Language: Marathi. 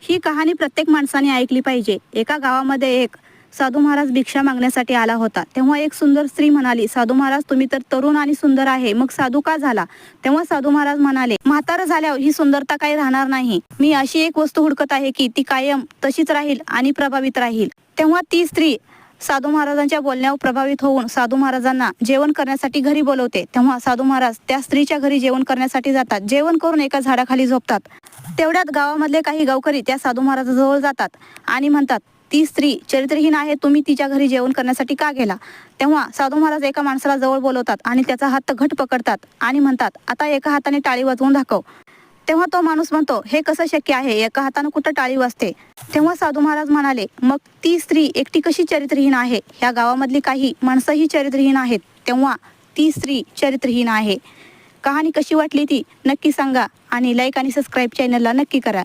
ही कहाणी प्रत्येक माणसाने ऐकली पाहिजे. एका गावामध्ये एक साधू महाराज भिक्षा मागण्यासाठी आला होता. तेव्हा एक सुंदर स्त्री म्हणाली साधू महाराज तुम्ही तर तरुण आणि सुंदर आहे. मग साधू का झाला? तेव्हा साधू महाराज म्हणाले म्हातार झाल्यावर ही सुंदरता काही राहणार नाही. मी अशी एक वस्तू हुडकत आहे की ती कायम तशीच राहील आणि प्रभावित राहील. तेव्हा ती स्त्री साधू महाराजांच्या बोलण्यावर प्रभावित होऊन साधू महाराजांना जेवण करण्यासाठी घरी बोलवते. तेव्हा साधू महाराज त्या स्त्रीच्या घरी जेवण करण्यासाठी जातात. जेवण करून एका झाडाखाली झोपतात. तेवढ्यात गावामधले काही गावकरी त्या साधू महाराजाजवळ जातात आणि म्हणतात ती स्त्री चरित्रहीन आहे तुम्ही तिच्या घरी जेवण करण्यासाठी का गेला? तेव्हा साधू महाराज एका माणसाला जवळ बोलवतात आणि त्याचा हात घट पकडतात आणि म्हणतात आता एका हाताने टाळी वाजवून दाखव. तेव्हा तो माणूस म्हणतो हे कसं शक्य आहे? एका हातानं कुठं टाळी वाजते? तेव्हा साधू महाराज म्हणाले मग ती स्त्री एकटी कशी चरित्रहीन आहे? ह्या गावामधली काही माणसंही चरित्रहीन आहेत. तेव्हा ती स्त्री चरित्रहीन आहे. कहाणी कशी वाटली ती नक्की सांगा आणि लाईक आणि सबस्क्राईब चॅनलला नक्की करा.